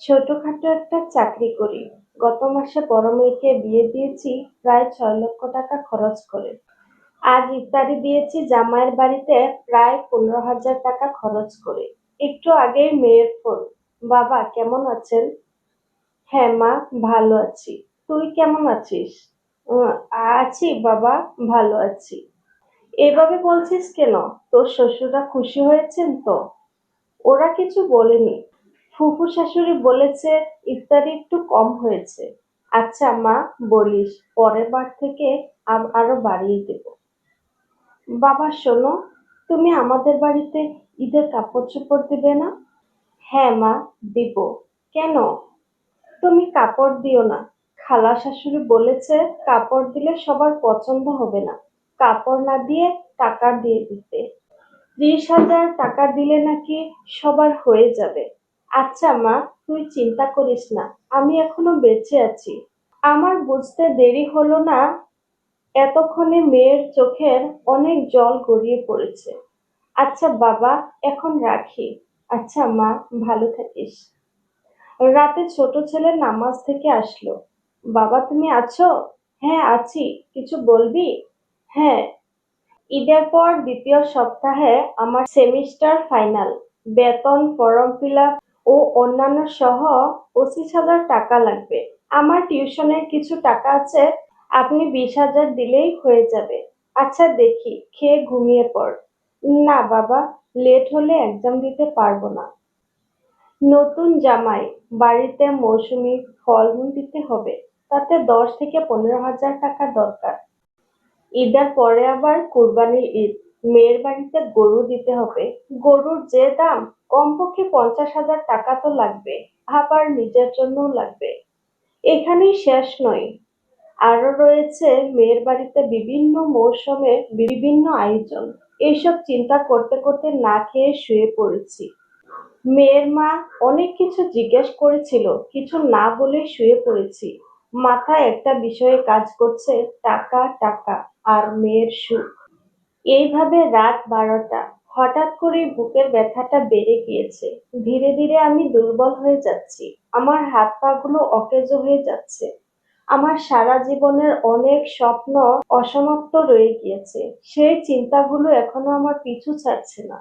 ছোটখাটো একটা চাকরি করি। গত মাসে বড় মেয়েকে বিয়ে দিয়েছি প্রায় ছয় লক্ষ টাকা খরচ করে। আজ ইফতারি দিয়েছি জামাইয়ের বাড়িতে প্রায় পনেরো হাজার টাকা খরচ করে। একটু আগেই মেয়ের ফোন, বাবা, কেমন আছেন? হ্যাঁ মা, ভালো আছি। তুই কেমন আছিস? আছি বাবা, ভালো আছি। এভাবে বলছিস কেন? তোর শ্বশুররা খুশি হয়েছেন তো? ওরা কিছু বলেনি। ফুফু শাশুড়ি বলেছে, ইফতারি একটু কম হয়েছে। আচ্ছা মা, বলিস, পরের বার থেকে আরও বাড়িয়ে দেব। বাবা, শোনো, তুমি আমাদের বাড়িতে ঈদের কাপড় চোপড় দিবে না? হ্যাঁ মা, দিব। কেন? তুমি কাপড় দিও না। খালা শাশুড়ি বলেছে, কাপড় দিলে সবার পছন্দ হবে না। কাপড় না দিয়ে টাকা দিয়ে দিতে। ত্রিশ হাজার টাকা দিলে নাকি সবার হয়ে যাবে। আচ্ছা মা, তুই চিন্তা করিস না, আমি এখনও বেঁচে আছি। আমার বুঝতে দেরি হলো না, এতক্ষণে মেয়ের চোখের অনেক জল গড়িয়ে পড়েছে। আচ্ছা বাবা, এখন রাখি। আচ্ছা মা, ভালো থাকিস। রাতে ছোট ছেলে নামাজ থেকে আসলো। বাবা, তুমি আছো? হ্যাঁ আছি। কিছু বলবি? হ্যাঁ। ঈদের পর দ্বিতীয় সপ্তাহে আমার সেমিস্টার ফাইনাল। বেতন, ফর্ম ফিল ও অন্যান্য সহ পঁচিশ হাজার টাকা লাগবে। আমার টিউশনের কিছু টাকা আছে, আপনি বিশ হাজার দিলেই হয়ে যাবে। আচ্ছা দেখি, খেয়ে ঘুমিয়ে পড়। না বাবা, লেট হলে এক্সাম দিতে পারব না। নতুন জামাই, বাড়িতে মৌসুমি ফলমূল দিতে হবে, তাতে দশ থেকে পনেরো হাজার টাকা দরকার। ঈদের পরে আবার কুরবানির ঈদ, মেয়ের বাড়িতে গরু দিতে হবে। গরুর যে দাম কমপক্ষে পঞ্চাশ হাজার টাকা তো লাগবে, আবার নিজের জন্যও লাগবে। এখানেই শেষ নয়। আরও রয়েছে মেয়ের বাড়িতে বিভিন্ন মৌসুমে বিভিন্ন আয়োজন। এইসব চিন্তা করতে করতে না খেয়ে শুয়ে পড়েছি। মেয়ের মা অনেক কিছু জিজ্ঞেস করেছিল, কিছু না বলে শুয়ে পড়েছি। মাথায় একটা বিষয়ে কাজ করছে, টাকা টাকা, আর মেয়ের সুখ। এইভাবে রাত বারোটা। হঠাৎ করে বুকের ব্যথাটা বেড়ে গিয়েছে। ধীরে ধীরে আমি দুর্বল হয়ে যাচ্ছি। আমার হাত পা গুলো অকেজো হয়ে যাচ্ছে। আমার সারা জীবনের অনেক স্বপ্ন অসমাপ্ত রয়ে গিয়েছে। সেই চিন্তাগুলো এখনও আমার পিছু ছাড়ছে না।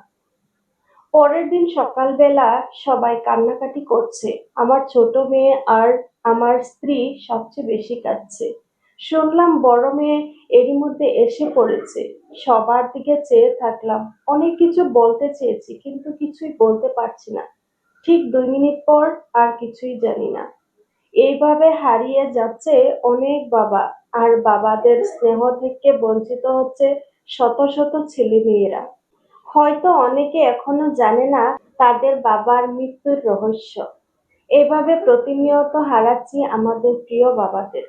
পরের দিন সকালবেলা সবাই কান্নাকাটি করছে। আমার ছোট মেয়ে আর আমার স্ত্রী সবচেয়ে বেশি কাঁদছে। শুনলাম বড় মেয়ে এরই মধ্যে এসে পড়েছে। সবার দিকে চেয়ে থাকলাম। অনেক কিছু বলতে চেয়েছি, কিন্তু কিছুই বলতে পারছি না। ঠিক দুই মিনিট পর আর কিছুই জানি না। এইভাবে হারিয়ে যাচ্ছে অনেক বাবা, আর বাবাদের স্নেহ থেকে বঞ্চিত হচ্ছে শত শত ছেলে মেয়েরা হয়তো অনেকে এখনও জানে না তাদের বাবার মৃত্যুর রহস্য। এভাবে প্রতিনিয়ত হারাচ্ছি আমাদের প্রিয় বাবাদের।